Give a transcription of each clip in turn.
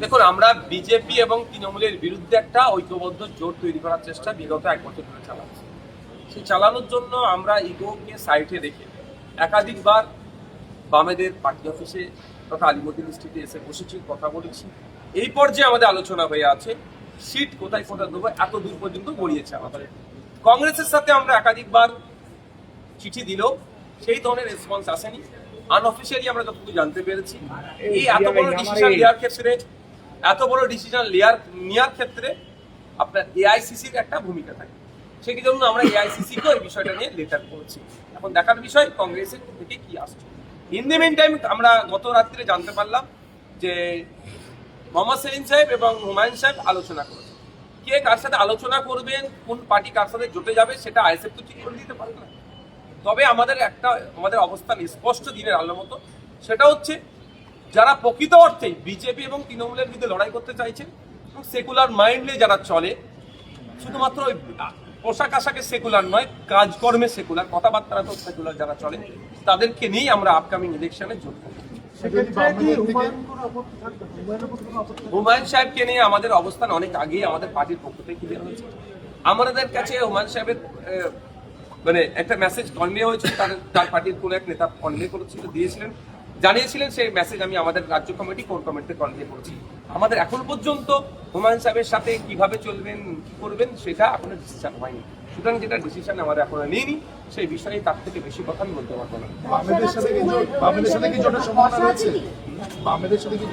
দেখুন, আমরা বিজেপি এবং তৃণমূলের বিরুদ্ধে একটা ঐক্যবদ্ধ জোট তৈরি করার চেষ্টা বিগত এক বছর ধরে চালাচ্ছি। সেই চালানোর জন্য আমরা ইগোকে সাইটে রেখে একাধিকবার বামেদের পার্টি অফিসে তথা আলিমুদ্দিন স্ট্রিটে এসে বসেছি কথা বলেছি। এই পর্যায়ে আমাদের আলোচনা হয়ে আছে সিট কোথায় কোথায় দেবো এত দূর পর্যন্ত গড়িয়েছে আমাদের। কংগ্রেসের সাথে আমরা একাধিকবার চিঠি দিলেও সেই ধরনের রেসপন্স আসেনি। আনঅফিসিয়ালি আমরা যতটুকু জানতে পেরেছি এই এত বড় ডিসিশন নেওয়ার ক্ষেত্রে এত বড় ডিসিশন নেওয়ার নেওয়ার ক্ষেত্রে আপনার এআইসিসির একটা ভূমিকা থাকে। সেই জন্য আমরা এআইসিসি কেও এই বিষয়টা নিয়ে লেটার করেছি। এখন দেখার বিষয় কংগ্রেসের থেকে কি আসছে। ইন দি মেন টাইম আমরা গত রাত্রে জানতে পারলাম যে মোহাম্মদ সেলিম সাহেব এবং হুমায়ুন সাহেব আলোচনা করেছেন। কে কার সাথে আলোচনা করবেন, কোন পার্টি কার সাথে জোটে যাবে, সেটা আইএসএফ তো ঠিক করে দিতে পারবে না। তবে আমাদের একটা, আমাদের অবস্থান স্পষ্ট দিনের আলোর মতো। সেটা হচ্ছে, যারা প্রকৃত অর্থে বিজেপি এবং তৃণমূলের বিরুদ্ধে লড়াই করতে চাইছেন, এবং সেকুলার মাইন্ডলে যারা চলে, শুধুমাত্র ওই পোশাক আশাকে সেকুলার নয় কাজকর্মে সেকুলার কথাবার্তা তো সেকুলার যারা চলে তাদেরকে নিয়েই আমরা আপকামিং ইলেকশনে যোগ করব হুমায়ুন সাহেবকে নিয়ে আমাদের অবস্থান অনেক আগেই আমাদের পার্টির পক্ষ থেকে ক্লিয়ার হয়েছে। আমাদের কাছে হুমায়ুন সাহেবের মানে একটা মেসেজ কনভে হয়েছিল তার তার পার্টির কোনো এক নেতা কনভে করেছিল দিয়েছিলেন। জানিয়েছিলেন সেই মেসেজ আমি আমাদের রাজ্য কমিটি কোর কমিটিতে কনভে করেছি। আমাদের এখন পর্যন্ত হুমায়ুন সাহেবের সাথে কীভাবে চলবেন কি করবেন সেটা এখনও ডিসিশন হয়নি। সুতরাং যেটা ডিসিশন আমাদের এখনও নেইনি সেই বিষয়ে তার থেকে বেশি কথা আমি বলতে পারব না। বামেদের সাথে কি জোট সাথে কি জোটের সম্ভাবনা রয়েছে? বামেদের সাথে কি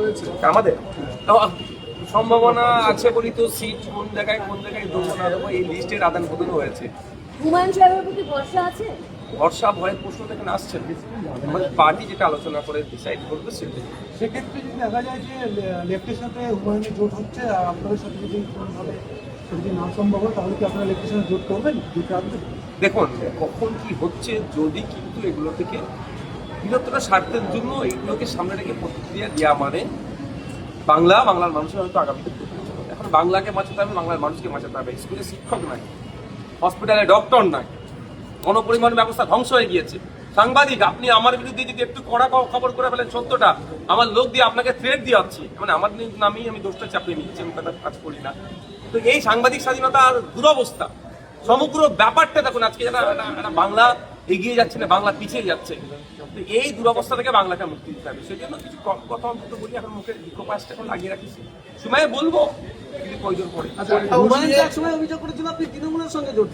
রয়েছে? আমাদের? সম্ভাবনা আছে বলি তো সিট কোন জায়গায় কোন জায়গায় দেবো না দেবো এই লিস্টের আদান প্রদান হয়েছে। হুমায়ুন সাহেবের প্রতি ভরসা আছে? বর্ষা ভয়ের প্রশ্ন এখানে আসছে আমাদের পার্টি যেটা আলোচনা করে ডিসাইড করবে সেটা সেক্ষেত্রে যদি দেখা যায় যে লেফটের সাথে হুমায়ুনের জোট হচ্ছে আর আপনাদের সাথে যদি কোনোভাবে যদি না সম্ভব হয় তাহলে কি আপনারা লেফটের সাথে জোট করবেন? জোটে আসবেন দেখুন কখন কি হচ্ছে যদি কিন্তু এগুলো থেকে বৃহত্তর স্বার্থের জন্য এগুলোকে সামনে রেখে প্রতিক্রিয়া দেওয়া মানে বাংলা বাংলার মানুষের হয়তো আগামীতে। এখন বাংলাকে বাঁচাতে হবে বাংলার মানুষকে বাঁচাতে হবে। স্কুলে শিক্ষক নাই হসপিটালে ডক্টর নাই। গণপরিবহন ব্যবস্থা ধ্বংস হয়ে গিয়েছে। সাংবাদিক, আপনি আমার বিরুদ্ধে যদি একটু কড়া খবর করে ফেলেন সত্যটা, আমার লোক দিয়ে আপনাকে থ্রেট দিয়ে আসছি মানে আমার নামেই আমি দোষটা চাপিয়ে নিচ্ছি, আমি তাদের কাজ করি না। তো এই সাংবাদিক স্বাধীনতার দুরবস্থা, সমগ্র ব্যাপারটা দেখুন, আজকে যারা বাংলা এগিয়ে যাচ্ছে না বাংলা পিছিয়ে যাচ্ছে। তো এই দুরবস্থা থেকে বাংলাকে মুক্তি দিতে হবে। সেই জন্য কিছু কথা অন্তত বলি এখন মুখে ইকোপাসটা এখন লাগিয়ে রাখিস সময় বলব? পড়ে? অভিযোগ করেছিল আপনি তৃণমূলের সঙ্গে জোট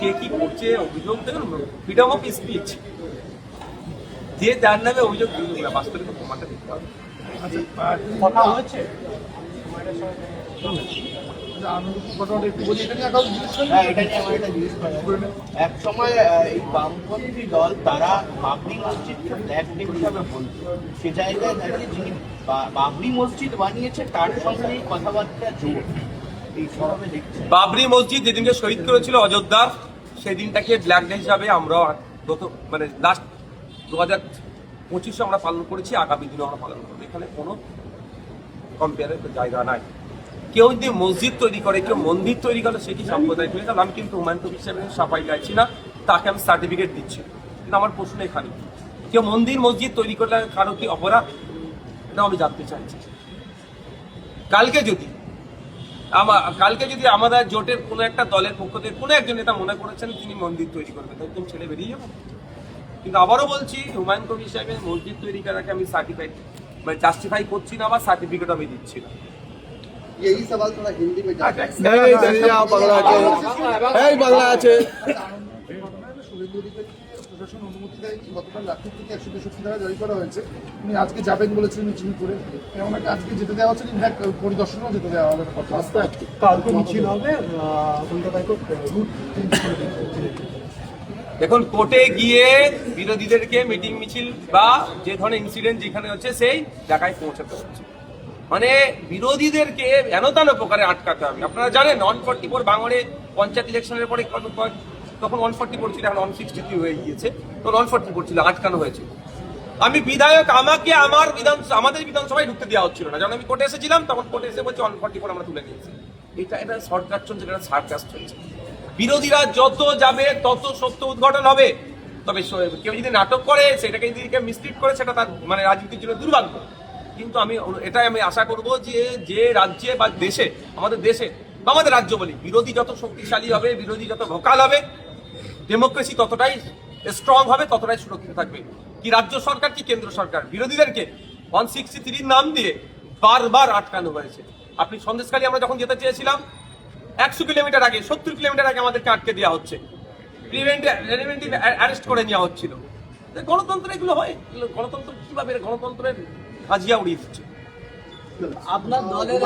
কে কি করছে অভিযোগ দেখুন ফ্রিডম অফ স্পিচ যে যার নামে অভিযোগ দিল না বাস্তবে তো প্রমাণটা দিতে হবে কথা হয়েছে? আনন্দ ঘটনাটা একটু বলি। এটা নিয়ে আগাম জিজ্ঞেস হ্যাঁ, এটা নিয়ে আমার এক সময় এই বামপন্থী দল তারা বাবরি মসজিদকে ব্ল্যাক ডে হিসাবে বলতো। সে জায়গায় দাঁড়িয়ে যিনি বাবরি মসজিদ বানিয়েছে তার সঙ্গে এই কথাবার্তা জোর। বাবরি মসজিদ যেদিনকে শহীদ করেছিল অযোধ্যার সেই দিনটাকে ব্ল্যাক ডে হিসাবে আমরা গত মানে লাস্ট দু হাজার পঁচিশে আমরা পালন করেছি আগামী দিনে আমরা পালন করব। এখানে কোনো কম্পেয়ারের জায়গা নাই। কেউ যদি মসজিদ তৈরি করে, কেউ মন্দির তৈরি করে সেটি সম্প্রদায় তৈরি? তাহলে আমি কিন্তু হুমায়ুন কবির সাহেবের সাফাই গাইছি না, তাকে আমি সার্টিফিকেট দিচ্ছি। কিন্তু আমার প্রশ্ন এখানে, কেউ মন্দির, মসজিদ তৈরি করলে কারও কি অপরাধ? এটা আমি জানতে চাইছি। কালকে যদি আমার কালকে যদি আমাদের জোটের কোনো একটা দলের পক্ষ থেকে কোনো একজন নেতা মনে করেছেন তিনি মন্দির তৈরি করবেন একদম ছেলে বেরিয়ে যাব। কিন্তু আবারও বলছি, হুমায়ুন কবির সাহেবের মসজিদ তৈরি করাকে আমি সার্টিফাইড মানে জাস্টিফাই করছি না বা সার্টিফিকেট আমি দিচ্ছি না। यही सवाल थोड़ा हिंदी में जा এই দাঁড়িয়ে যাও, বাংলা আছে এই বাংলা আছে শুভেন্দু অধিকারীকে প্রশাসন অনুমতি দেয়নি গতকাল রাত্রি থেকে একশো তেষট্টি টাকা জারি করা হয়েছে উনি আজকে যাবেন বলেছিলেন মিছিল করে এমন একটা আজকে যেতে দেওয়া হচ্ছে ইনফ্যাক্ট পরিদর্শনও যেতে দেওয়া হবে কথা কালকে মিছিল হবে কলকাতা হাইকোর্ট রুট চেঞ্জ করে দিচ্ছে দেখুন কোর্টে গিয়ে বিরোধীদেরকে মিটিং মিছিল বা যে ধরনের ইনসিডেন্ট যেখানে হচ্ছে সেই জায়গায় পৌঁছাতে হচ্ছে মানে বিরোধীদেরকে হেন তেন প্রকারে আটকাতে হবে। আপনারা জানেন ওয়ান ফর্টি ফোর বাঙড়ে পঞ্চায়েত ইলেকশনের পরে তখন ওয়ান ফর্টি ফোর ছিল, এখন ওয়ান সিক্সটি থ্রি হয়ে গিয়েছে। তখন ওয়ান ফর্টি ফোর ছিল, আটকানো হয়েছিল আমি বিধায়ক, আমাকে আমার বিধান আমাদের বিধানসভায় ঢুকতে দেওয়া হচ্ছিল না। যখন আমি কোর্টে এসেছিলাম, তখন কোর্টে এসে বলছে অন ফর্টি আমরা তুলে নিয়েছি। এটা এটা শর্টকাট চলছে, এটা সার্কাস চলছে। বিরোধীরা যত যাবে, তত সত্য উদ্ঘাটন হবে। তবে কেউ যদি নাটক করে, সেটাকে যদি মিসলিড করে, সেটা তার মানে রাজনীতির জন্য দুর্ভাগ্য। কিন্তু আমি এটাই আমি আশা করব যে যে রাজ্যে বা দেশে, আমাদের দেশে বা আমাদের রাজ্য বলি, বিরোধী যত শক্তিশালী হবে, বিরোধী যত ভোকাল হবে ডেমোক্রেসি ততটাই স্ট্রং হবে, ততটাই সুরক্ষিত থাকবে। কি রাজ্য সরকার, কি কেন্দ্র সরকার? বিরোধীদেরকে ওয়ান সিক্সটি থ্রির নাম দিয়ে বারবার আটকানো হয়েছে। আপনি সন্দেশখালী আমরা যখন যেতে চেয়েছিলাম, একশো কিলোমিটার আগে, সত্তর কিলোমিটার আগে আমাদেরকে আটকে দেওয়া হচ্ছে। অ্যারেস্ট করে নেওয়া হচ্ছিল। গণতন্ত্র এগুলো হয়? গণতন্ত্র কীভাবে, গণতন্ত্রের হাজিয়া উড়িয়ে দিচ্ছে। আপনার দলের